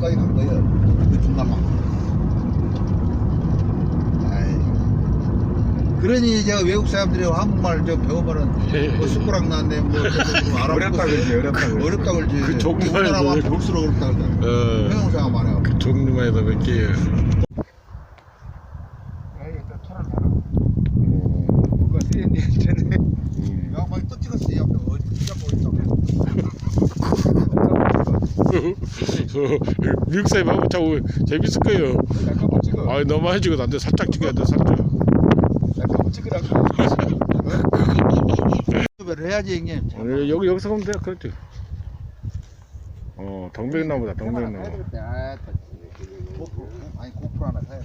거기 간 거예요. 그 중간만. 그러니 제가 외국 사람들이 한국말 저 배우면은 뭐 숟가락 나는데 뭐 알아보고 어렵다 그러지, 어렵다 그러지. 어렵다 그러지. 그 우리나라만 그- 볼수록 어렵다 그러잖아. 어, 형용사가 많아요. 그 종류만 해도 몇 개예요. 그거 쓰였니? 쟤네. 음. 야, 많이 또 찍었어. 이 앞에 어디 잡고 있어. 미국 사람 하고 자고 재밌을 거예요. 찍어. 아 너무 많이 찍어도 안 돼. 살짝 찍어야 돼, 살짝. 잠깐만 찍으라고. 유튜브를 해야지 형님. 어, 여기 여기서 보면 돼, 그렇지. 어, 동백나무다, 동백나무. 고프로 아니 고프로 하나 사야 돼.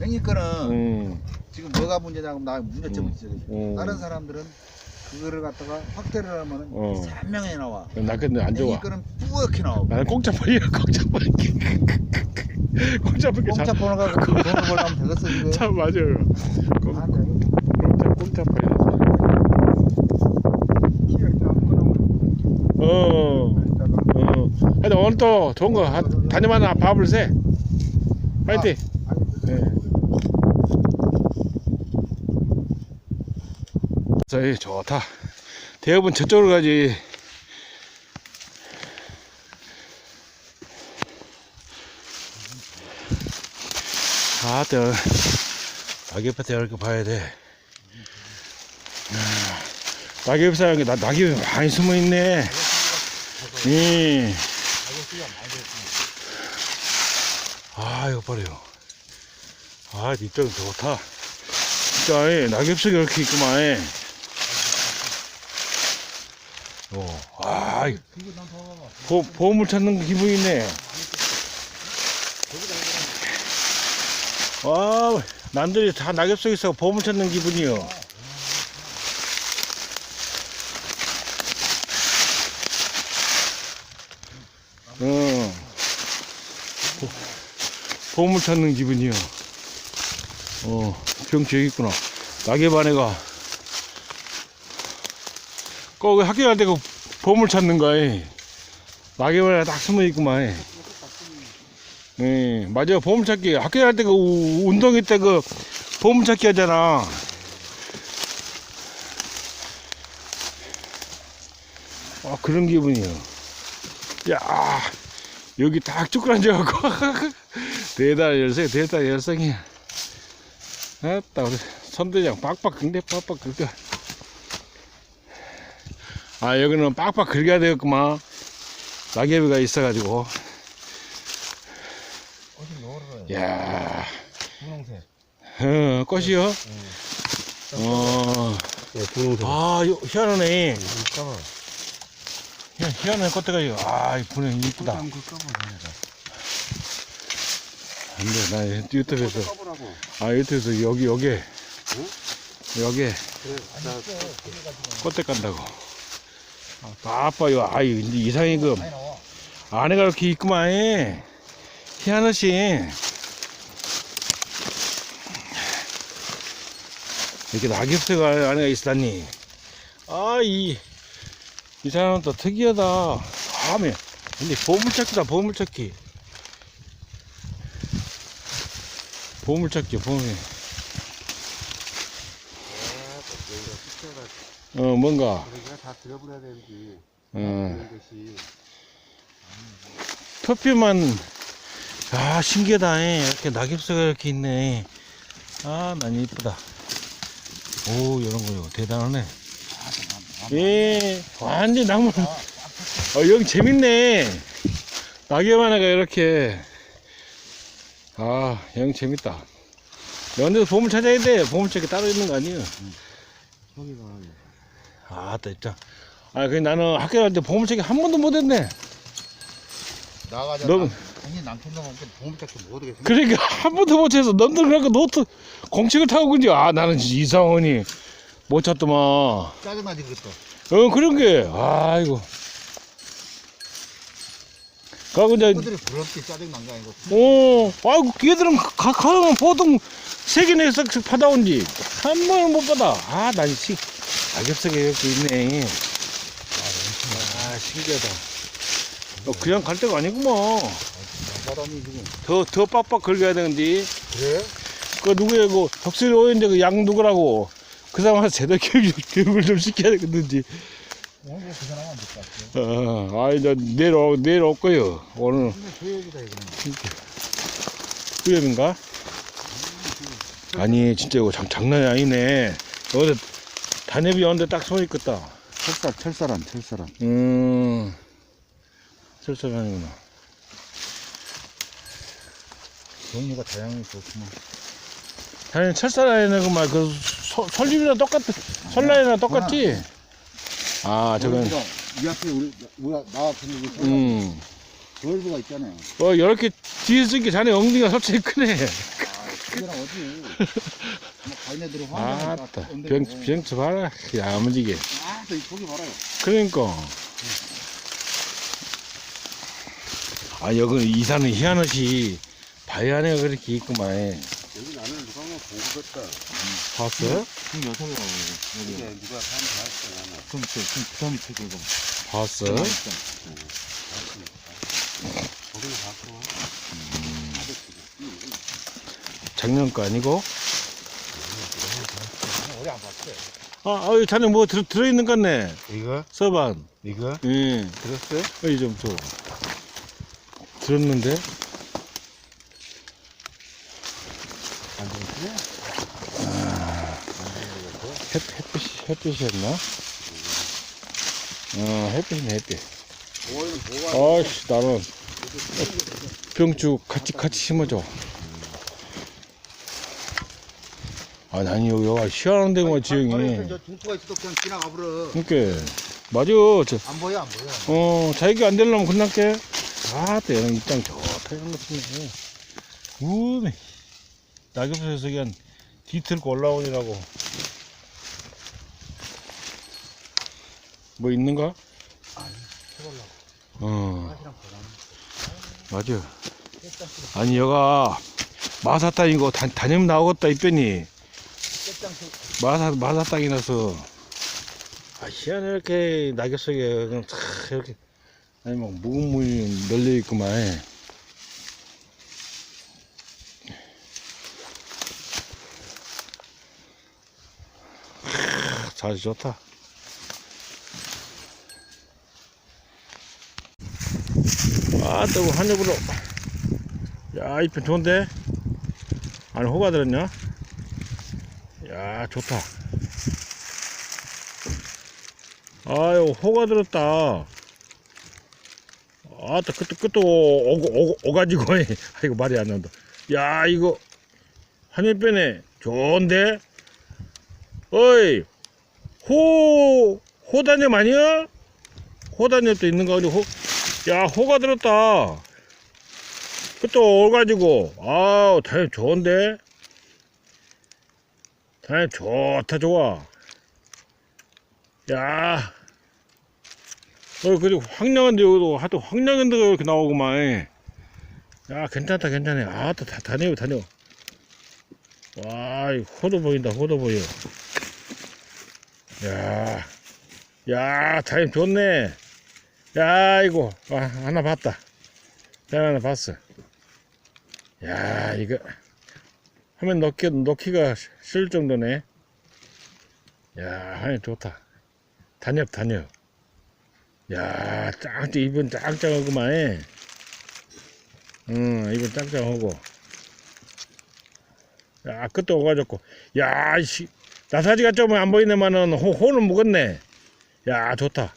형님 거는 음, 지금 뭐가 문제냐면 나 문제점이 음. 있어. 음. 다른 사람들은 그거를 갖다가 확대를 하면은 어. 선명하게 나와. 나 근데 안 좋아. 형님 거는 뿌옇게 나오고. 나는 공짜벌이야, 공짜벌. 공짜벌 공짜 참, 번호가 그 돈을 벌려면 되겠어 지금. 참 맞아요. 공, 안 돼. 공짜. 끊으면. 어. 어. 하여튼 오늘 또 좋은 거 하- 다녀마나 밥을 세. 파이팅. 네. 저기 좋다. 대업은 저쪽으로 가지. 아, 또 낙엽밭에 이렇게 봐야 돼. 아, 낙엽사에 나 낙엽이 많이 숨어 있네. 예. 아, 이거 봐요. 아, 이쪽은 좋다. 진짜, 예, 낙엽석이 이렇게 있구만, 예. 어, 아, 이- 보, 보물 찾는 기분이네. 와, 남들이 다 낙엽 속에서 보물 찾는 기분이요. 어. 보- 보물 찾는 기분이요. 어, 병치 여기 있구나. 낙엽 안에가. 거기 학교 갈 때 그 보물 찾는 거에 낙엽 안에 딱 숨어 있구만. 예, 맞아요. 보물찾기. 학교 갈 때 그 운동회 때 그 보물찾기 하잖아. 아, 그런 기분이요. 야, 여기 딱 쭈그러앉아갖고. 대단 열성, 대단 열성이야. 아따, 우리 선대장 빡빡 긁네, 빡빡 긁어. 아, 여기는 빡빡 긁어야 되겠구만. 낙엽이가 있어가지고. 야 분홍색. 어, 꽃이요? 어, 네, 분홍색. 아, 요, 희한하네. 잠깐만. 희- 희한한 꽃대가, 이거. 아, 이 분홍 이쁘다. 한번 그 까봐. 안 돼, 나 유튜브에서, 까보라고. 아, 유튜브에서 여기, 여기, 여기 그래, 나 꽃대 깐다고. 아, 아빠, 이거, 아, 이거 이제 이상해, 그. 안에가 이렇게 있구만, 예. 희한하시. 이렇게 낙엽새가 안에가 있다니. 아, 이, 이 사람은 또 특이하다. 다음에, 근데 보물찾기다, 보물찾기. 보물찾기, 보물. 어, 뭔가, 다 들어버려야 되는지. 어, 이런 것이. 표피만, 아, 신기하다. 예. 이렇게 낙엽새가 이렇게 있네. 아, 난 이쁘다. 오, 이런 거요. 대단하네. 예, 완전 나무. 어, 여기 재밌네. 낙엽 하나가 이렇게. 아, 여기 재밌다. 연데서 보물 찾아야 돼. 보물찾기 따로 있는 거 아니에요. 형이가. 아, 또 있다. 아, 그 나는 학교 갈때 보물찾기 한 번도 못 했네. 나가자. 너- 형님 남편 놈한테 보험 찾기 못 하겠어. 그러니까 한 번도 못 해서 넘들 그러니까 노트 공책을 타고 그지 아 나는 진짜 이상하니 못 찾더만 짜증나지 그랬어. 어 그런 게 아이고 가고 이제 그들이 부럽게 짜증난 게 아니고. 어 아이고 걔들은 가, 가면 보통 세개 내서 받아온지 한 번은 못 받아 아난 시 낙엽석에 이렇게 있네 아 신기하다 어, 그냥 갈 데가 아니구먼. 바람이 지금. 더, 더 빡빡 긁어야 되는데. 그래? 그 누구야, 그, 덕수리 오인데 그 양 누구라고. 그 사람한테 제대로 교육, 교육을 좀 시켜야 되겠는지. 오늘 그 사람 안될것 같아. 어, 아이, 나 내일, 오, 내일 올 거요. 오늘 이거는. 후렴인가? 아니, 진짜 이거 장, 장난이 아니네. 어제 단협이 왔는데 딱 손이 끄다. 철사, 철사람, 철사람. 음, 설사하는구나. 종류가 다양하게 좋구만. 당연히 철사라인은 그말 그 소- 설립이랑 똑같 설라인이랑 똑같지? 아 저건 월드가 이 앞에 우리 뭐야 나 같은 거 음. 음. 월드가 있잖아요. 어 이렇게 뒤에 쓰기 자네 엉덩이가 솔직히 크네. 아, 그거랑 어디? 뭐 가인애들은 아따 병 병치 봐라 야무지게. 아, 이 저기 봐라요. 그러니까. 아 여기 이사는 희한하시 바위 안에 그렇게 있구만. 여기 나는 누가 한번 보고 갔다. 봤어요? 지금 여섯 명 이게 여기. 누가 사람 봤어 나는. 그럼 저 지금 저 밑에 지금. 봤어? 거기는 봤고. 작년 거 아니고? 안 봤어요? 아, 자네 뭐 들, 들어있는 것 같네. 이거? 서반. 이거? 예. 들었어요? 여기 좀 줘. 들었는데? 안 들었어요? 햇, 햇빛이, 햇빛이었나? 어, 햇빛이네, 햇빛. 아이씨, 나는 병주 같이, 같이 심어줘. 아, 난 여기, 여기 희한한 데구만, 지형이. 저 중투가 있어도 그냥 지나가 버려. 그니까. 맞아. 저, 안 보여, 안 보여. 어, 자기가 안 되려면 끝날게. 아, 또 얘는 입장 좋다, 이런 거 치네. 우네. 낙엽소에서 그냥 뒤틀고 올라오니라고. 뭐 있는가? 어, 맞아. 아니, 여가 마사땅이고 단, 단염 나오겠다, 이편이. 마사, 마사 땅이 나서. 아, 희한해, 이렇게 낙엽 속에 그냥 탁 이렇게. 아니, 막 무근무이 널려 있구만. 크, 자주 좋다. 아, 또 한입으로. 야, 이 편 좋은데? 안에 호가 들었냐? 야, 좋다. 아유, 호가 들었다. 아따, 오고, 오고, 오가지고, 아이고, 말이 안 나온다. 야, 이거, 한입변에 좋은데? 어이, 호, 호단엽 아니야? 호단엽도 있는 거 아니, 호, 야, 호가 들었다. 그또 오가지고, 아우, 다행 좋은데? 다행 좋다, 좋아. 야, 어, 그리고 황량한데 여기도 하여튼 황량한 데가 이렇게 나오구만. 야, 괜찮다, 괜찮네. 아, 또 다, 다녀, 다녀. 와, 이 호도 보인다, 호도 보여. 야, 야, 타임 좋네. 야, 이거, 아, 하나 봤다. 야, 하나 봤어. 야, 이거, 화면 넣기, 넣기가 싫을 정도네. 야, 하니 좋다. 단엽, 단엽. 야, 짱짱, 입은 짱짱하구만. 응, 입은 짱짱하고. 야, 끝도 오가졌고. 야, 씨. 나사지가 좀 안 보이네만은 호, 호는 묵었네. 야, 좋다.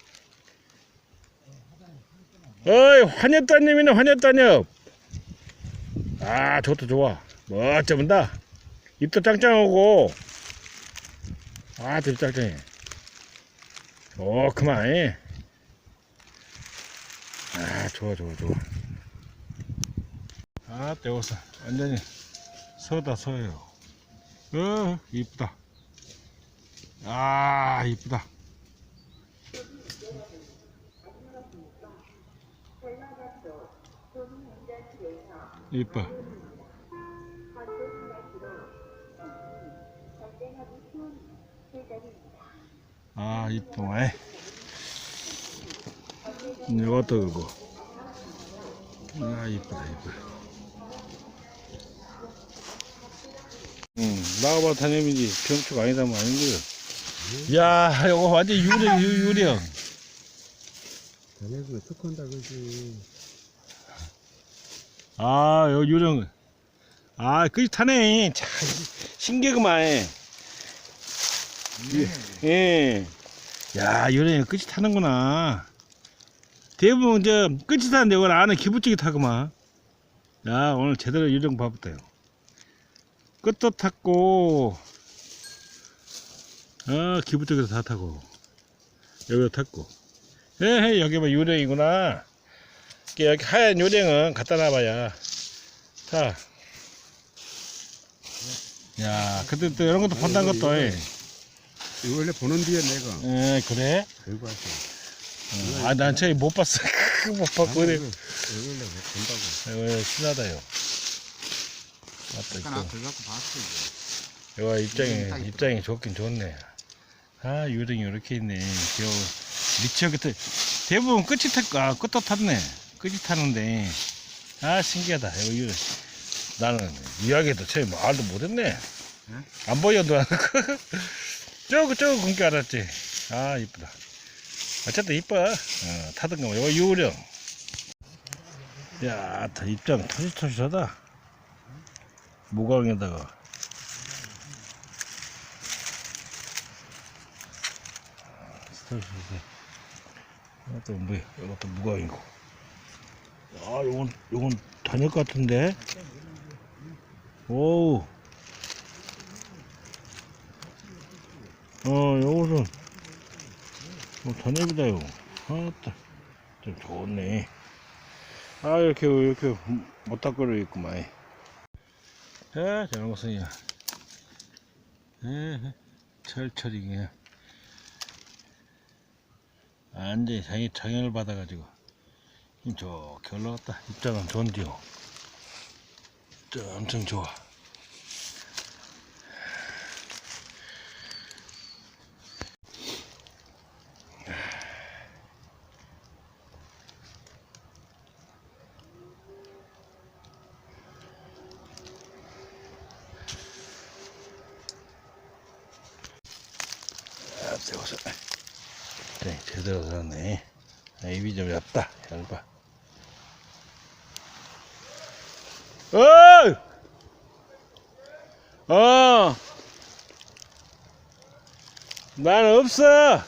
어이, 환엽단님이네, 환엽단엽. 아, 좋다, 좋아. 멋져본다. 입도 짱짱하고. 아, 입 짱짱해. 오, 그만. 아, 좋아, 좋아, 좋아. 아, 떼워서 완전히 서다 서요. 어, 이쁘다. 아, 이쁘다. 이뻐. 아, 이뻐. 에. 이것도 그거. 아 이쁘다 이쁘다 응 나와봐 타념이지 병축 아니다면 아닌 거요 야 이거 완전 유령 유, 유령 자네가 특한다 그지. 아요 유령 아 그게 타네 참 신기하구만 예. 야 유령이 끝이 타는구나. 대부분 저 끝이 타는데 오늘 안에 기부찌개 타구만. 야 오늘 제대로 유령 봐봤다요. 끝도 탔고 아 기부찌개도 다 타고 여기도 탔고. 에헤 여기 봐 유령이구나. 이렇게 여기 하얀 요령은 갖다 놔봐야. 자. 야, 그때 또 이런 것도 본다는 것도, 예. 이 거 원래 보는 뒤에 내가. 에, 그래? 알고 왔어. 어, 아, 난 저기 못 봤어. 못 봤고, 그래. 이거 원래 본다고. 이거 신나다요. 맞다, 하나 이거. 들어갖고 봤어 이제. 이거 입장이, 입장이 좋긴 좋네. 아, 유령이 이렇게 있네. 귀여워. 미쳐, 그때. 대부분 끝이 탔, 아, 끝도 탔네. 끝이 타는데. 아, 신기하다. 이거 유령. 나는 이야기도 처음에 말도 못했네. 안 보여, 너. 저거, 저거 금게 알았지. 아, 이쁘다. 어쨌든 이뻐. 어, 타던가 뭐. 이거 유령. 야, 다 입장 터지터지하다. 무광에다가. 터지터지. 이것도 뭐, 이것도 무광이고. 아, 요건, 요건 단역 같은데? 오우. 어, 요것은, 뭐, 단역이다 요. 아따, 좀 좋네. 아, 이렇게, 이렇게, 못닦거려 있구만. 자, 저런 것은, 야. 에, 철철이 그냥. 완전히 장애, 장애를 받아가지고. 힘 좋게 올라갔다. 입장은 좋은데요. 저 엄청 좋아. 아, 세워서. 네, 제대로 들었네. 아, 입이 좀 얇다. 얇아. 어이! 어! 난 없어!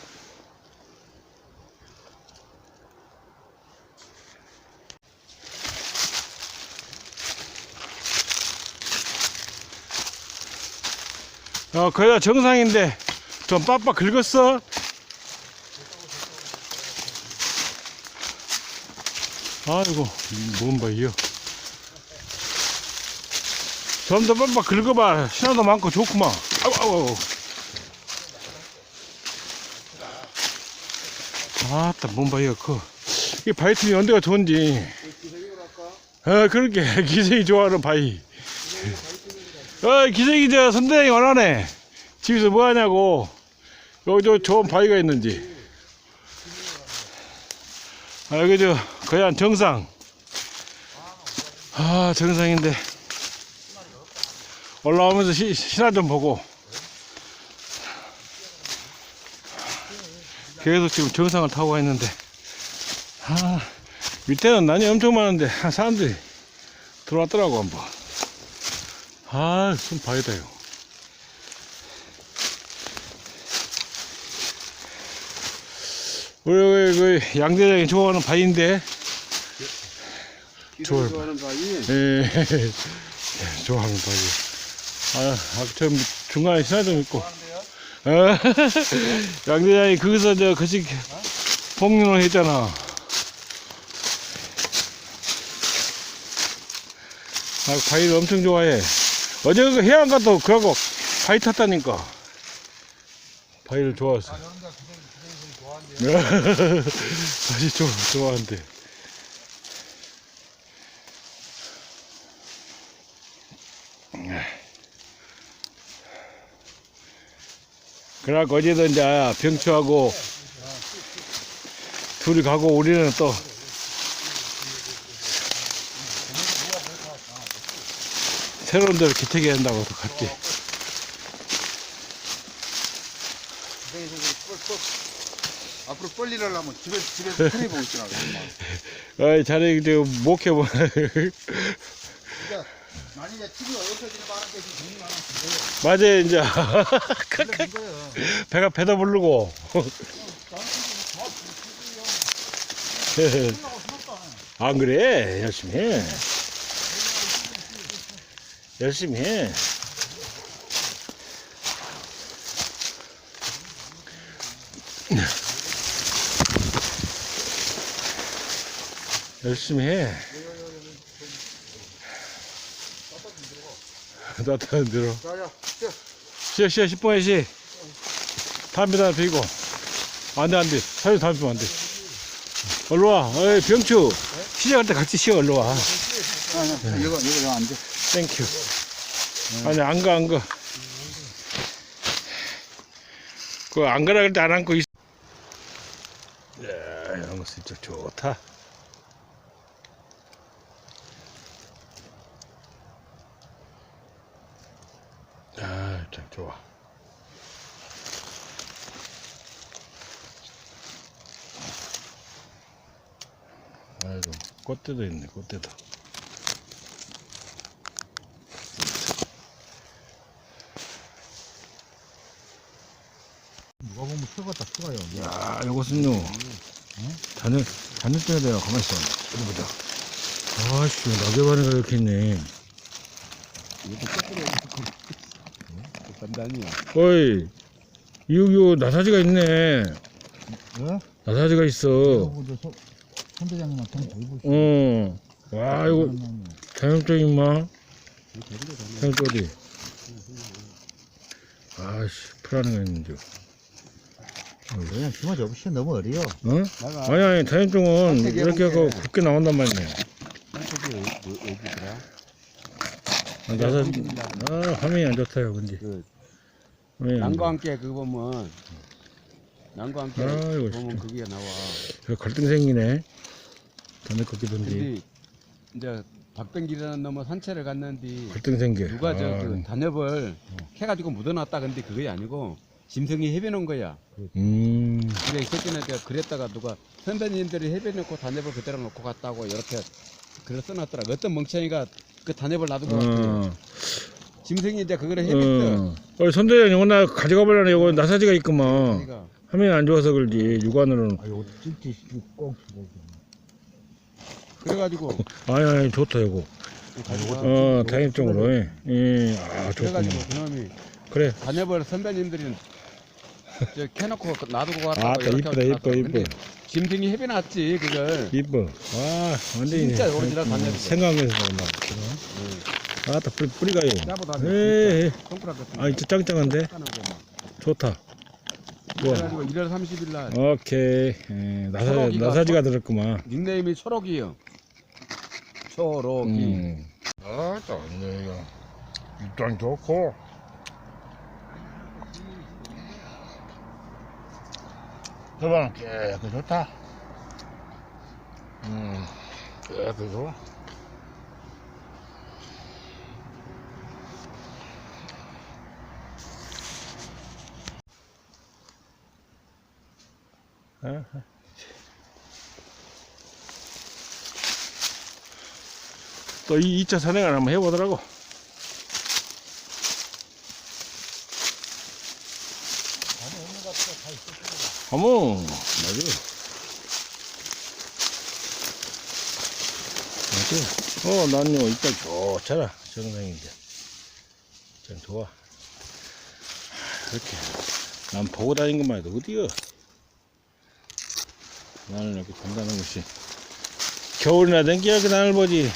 어, 거기가 정상인데, 좀 빡빡 긁었어? 아이고, 뭔 봐요. 좀 더 빡빡 긁어봐. 신화도 많고 좋구만. 아우, 아우, 아우. 아따, 뭔 봐요, 커. 이 바위 틈이 언제가 좋은지. 어, 그렇게. 기생이 좋아하는 바위. 어, 기생이 저 선대장이 원하네. 집에서 뭐 하냐고. 여기 저 좋은 바위가 있는지. 아, 여기 저, 거의 한 정상. 아, 정상인데. 올라오면서 시, 신화 좀 보고. 계속 지금 정상을 타고 있는데. 아, 밑에는 난이 엄청 많은데, 한 사람들이 들어왔더라고, 한번. 아, 손 바위다요. 우리 그 양대장이 좋아하는 바위인데, 좋아요. 좋아하는 바위. 예, 좋아하는 바위. 아, 아, 저 중간에 신화 좀 있고. 어, 양대장이 거기서 저 거식 폭륜을 했잖아. 아, 바위를 엄청 좋아해. 어제 그 해안가도 그하고 바위 탔다니까. 바위를 좋아했어. 바위 좋아, 좋아한대. 그래갖고 어제도 이제 병추하고 둘이 가고 우리는 또 새로운 데로 기태기 한다고 또 갔지. 앞으로 빨리 하려면 집에 집에서 테레비 보고 있잖아. 어이, 자네 이제 목해보. 그러니까 만약에 지금 돈이 많아. 맞아, 이제. 배가 배도 부르고. 안 그래? 열심히 해. 열심히 해. 열심히 해. 따뜻한 들어. 쉬어, 쉬어, 10분에 쉬. 담배 하나 피고. 안 돼, 안 돼. 사진 담배 피면 안 돼. 얼로 와. 어이, 병추. 시작할 때 같이 쉬어, 얼로 와. 이거 이거 이거 안 돼. 땡큐. 아니, 안 가, 안 가. 그, 안 가라 그럴 때 안 안고 있어. 야, 이런 거 진짜 좋다. 아, 참 좋아. 아이고, 꽃대도 있네, 꽃대도. 누가 보면 수가다 수가요. 야, 요것은요. 단을, 단을 떼야 돼요. 가만있어. 어디 보자. 아씨, 낙엽안에가 이렇게 있네. 이것도 거꾸로 단단히야. 어이, 이거, 나사지가 있네. 어? 나사지가 있어. 선대장님한테 한번 보이고 있어. 어. 와, 이거, 자연적인 마. 자연적 어디? 아씨, 있는데. 그냥 주마지 없이 너무 어려요. 어? 내가 아니, 아니, 자연종은 이렇게 하고. 굵게 나온단 말이네. 아, 나사, 아, 화면이 안 좋다요, 근데. 그 화면이 안 남과 함께 그거 보면 남과 함께 아이고, 보면 진짜. 그게 나와. 좋아. 갈등 생기네. 단을 꺾이던데. 근데 이제 박병길이라는 놈은 산채를 갔는데 갈등 생겨. 누가 저 아, 그 단엽을 해가지고 묻어놨다 근데 그게 아니고 짐승이 해배놓은 거야. 음, 그래 새끼한테 그랬다가 누가 선배님들이 해배놓고 단엽을 그대로 놓고 갔다고 이렇게 글을 써놨더라. 어떤 멍청이가 그 단엽을 놔두고 갔대. 어, 짐승이 이제 그거를 해뱉어. 어. 어, 선대장, 이거 나 가져가 보려네. 이거 나사지가 있구만. 그러니까 화면이 안 좋아서 그러지. 육안으로는. 아, 이거 찔찔 꼭 보고. 그래가지고 아니, 아니, 좋다, 이거. 가지고 어, 다행적으로. 예. 예. 아, 좋구만. 그래가지고 그놈이 그래. 단엽을 선배님들이 저 캐놓고 놔두고 아, 이렇게 이쁘다, 하고 이뻐, 갔다고. 이뻐. 근데 짐승이 해배놨지 그걸. 이뻐. 와, 완전히. 진짜 오리지널 단엽이죠. 생각해서 나온다. 아, 딱 뿌리, 뿌리가 요 짜보다 예, 예. 손가락 같은 아, 진짜 짱짱한데? 하는 거 막. 좋다. 그래가지고 1월 30일 날 오케이. 예, 나사, 초록이가 나사지가 들었구만. 닉네임이 초록이요. 초록이. 음. 아, 좋네, 이거. 입장 좋고. 저방 깨끗 좋다. 음, 깨끗 좋아. 또 이 2차 산행을 한번 해보더라고. 어머, 맞아. 어, 난요, 일단 좋잖아. 정상인데. 참 좋아. 이렇게. 난 보고 다닌 것만 해도 어디야. 나는 이렇게 단단한 것이. 겨울이나 댕기야 그 나를 보지.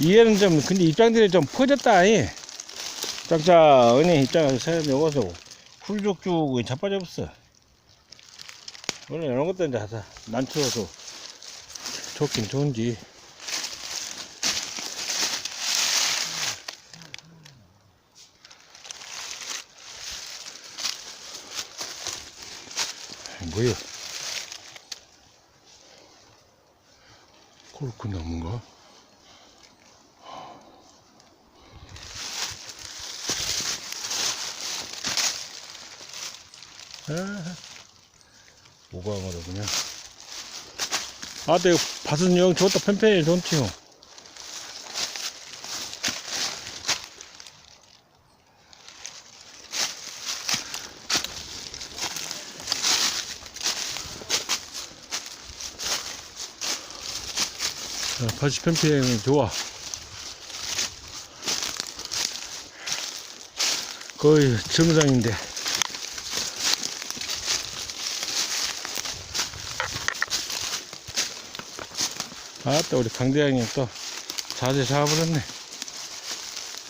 이해는 좀 근데 입장들이 좀 퍼졌다 이 짝짝 은혜 입장을 사람 요거서 훌죽죽 자빠져 없어 원래 이런 것도 이제 다 난추어서 좋긴 좋은지 뭐야 코르크 나무인가? 아, 오광으로 그냥. 아, 근데 밭은 영 좋다. 팽팽해, 좋지요. 자, 밭이 팽팽해, 좋아. 거의 정상인데. 아따 우리 강대장님 또 자세 잡아버렸네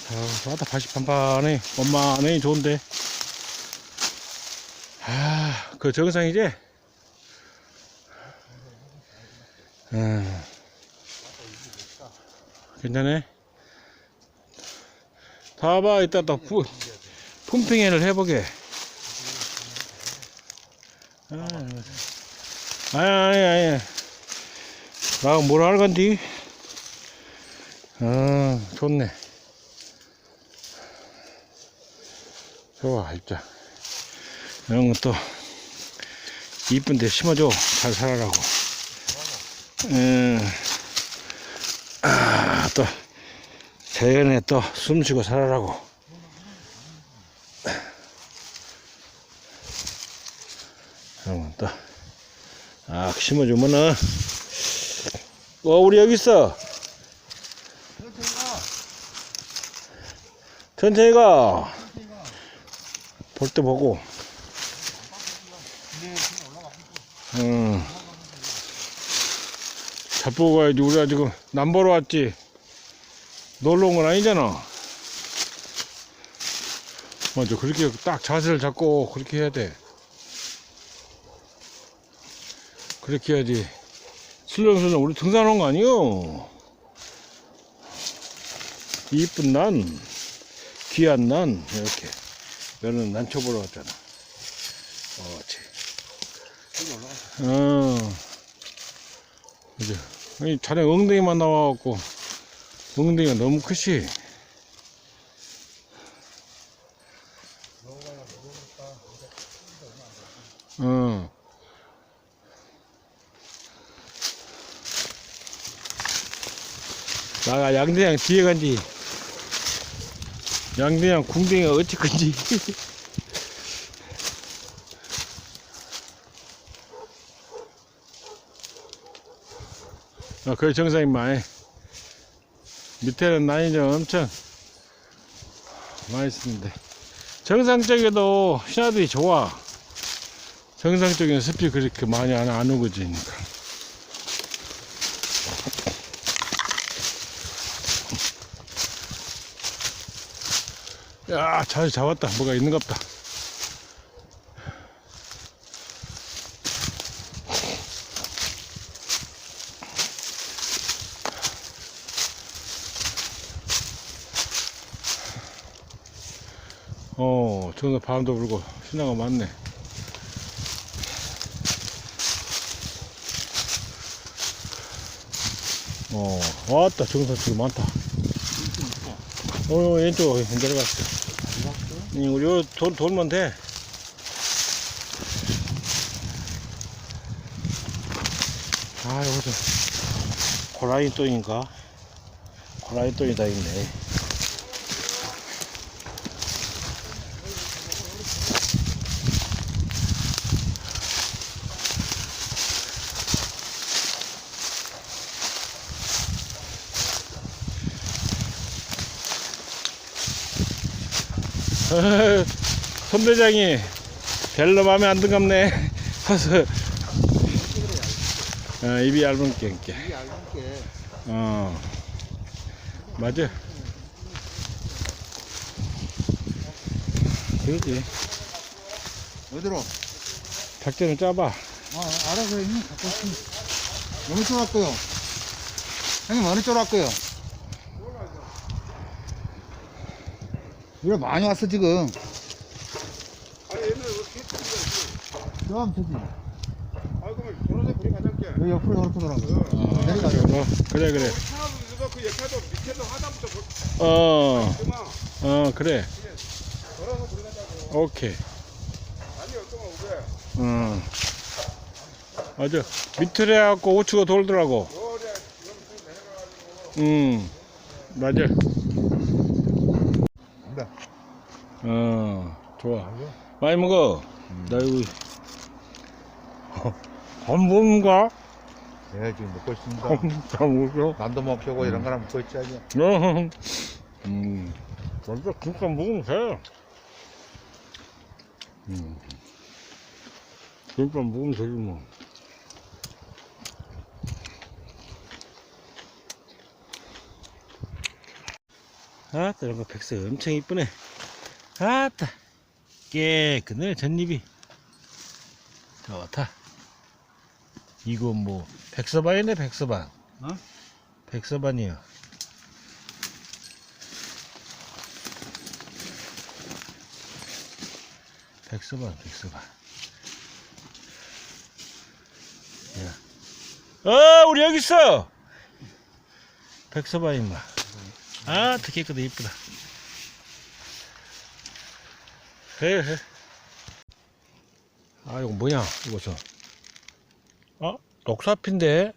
자 아따 다시 판판해 엄마네 좋은데 아 그 정상이지? 괜찮네 다봐 이따 또 푸, 품핑회를 해보게 아, 아니 아니 아니 나 뭐라 할 건디? 아, 좋네. 좋아, 입자. 이런 것도 이쁜데 심어줘. 잘 살아라고. 음, 아, 또, 자연에 또 숨쉬고 살아라고. 이런 것도, 아, 심어주면은, 어, 우리 여기 있어. 천천히 가. 볼 때 보고. 응. 잘 보고 가야지. 우리가 지금 남 보러 왔지. 놀러 온 건 아니잖아. 맞아. 그렇게 딱 자세를 잡고 그렇게 해야 돼. 그렇게 해야지. 슬렁슬렁 우리 등산한 거 아니요? 이쁜 난, 귀한 난, 이렇게. 너는 난초 보러 왔잖아. 어지 어. 그죠. 이 자네 엉덩이만 나와갖고, 엉덩이가 너무 크시. 어. 나가 양대장 뒤에 간지 양대장 궁뎅이가 어찌 큰지 아, 그게 정상인만 밑에는 난이점 엄청 많이 쓰는데 정상 쪽에도 신화들이 좋아 정상 쪽에는 습이 그렇게 많이 안, 안 오거지니까 야, 잘 잡았다. 뭐가 있는갑다. 어, 저기서 바람도 불고 신나가 많네. 어, 왔다. 정상 쪽이 많다. 어, 왼쪽 내려갔어. 응, 우리 요 돌, 돌면 돼. 아, 여기서 고라니 똥인가? 고라니 똥이 다 있네. 선대장이 별로 마음에 안 든갑네. 어, 입이 얇은 게, 게. 어, 맞아. 그러지. 어디로? 작전을 짜봐. 아, 알아서 형님 갖고 어느 쪽 할거요? 형님 어느 쪽 할거요? 우리가 많이 왔어 지금 아니 옛날에 어떻게 했던 거야 좀 저지 아 그러면 도로새 불이 가장게 여기 옆으로 저렇게 돌아간 거. 어, 내려가요. 어, 그래 그래. 그 옆에도 밑에도 하단부터 볼- 어, 어 그래. 걸어서 들어가자고. 오케이. 아니 어쩌면 오게. 음. 맞아. 밑으로 해갖고 우측으로 돌더라고. 음. 맞아. 네. 어, 좋아. 많이 먹어. 나 이거. 안 먹는가? 네, 지금 먹고 있습니다. 다 먹어. 난도 먹고 이런 거랑 먹고 있지 아니야. 어. 음. 먼저 그니까 먹으면 돼. 음. 그러니까 먹으면 되지 뭐. 아따 이런 거 백색 엄청 이쁘네 아따 깨끗해 전잎이 좋다. 이거 뭐 백서반이네 백서반 어? 백서반이요. 백서반 백서반 야. 어 우리 여기 있어 백서반 임마. 아 되게 깨끗해 이쁘다 헤헤 아 이거 뭐냐 이것은? 어? 녹사피인데?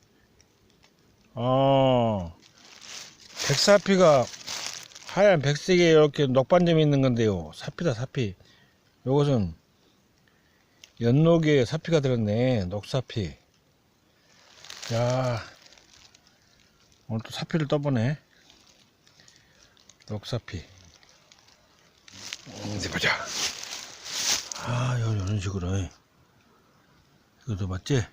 어. 백사피가 하얀 백색에 이렇게 녹반점이 있는 건데요. 사피다 사피. 요것은 연록에 사피가 들었네 녹사피. 야 오늘 또 사피를 떠보네. 녹사피 음, 어디 보자. 아 요- 이런 식으로. 이것도 맞지?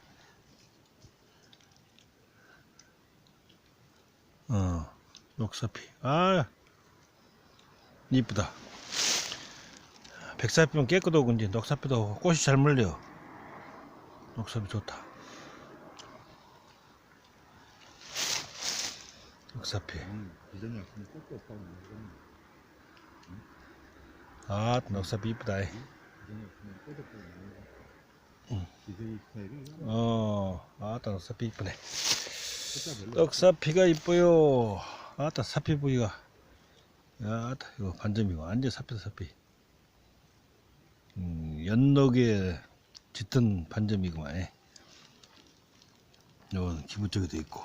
어 녹사피. 아 이쁘다. 백사피면 깨끗하고 이제 녹사피도 꽃이 잘 물려. 녹사피 좋다. 녹사피. 기 아 녹사피 이쁘다 어 아따 녹사피 이쁘네. 떡사피가 이뻐요. 아따 사피 부위가. 야 아따 이거 반점이고 완전 사피다 사피. 음, 연녹에 짙은 반점이구만 예. 요건 기분 쪽에도 있고.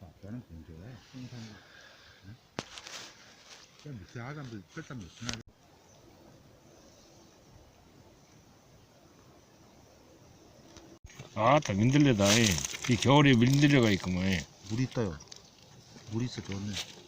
아, 저는 공조해. 그냥 밑에 하단도 끌다 놓으나 아따 민들레다 이 겨울에 민들레가 있구만 물이 떠요. 물이 있어 좋네.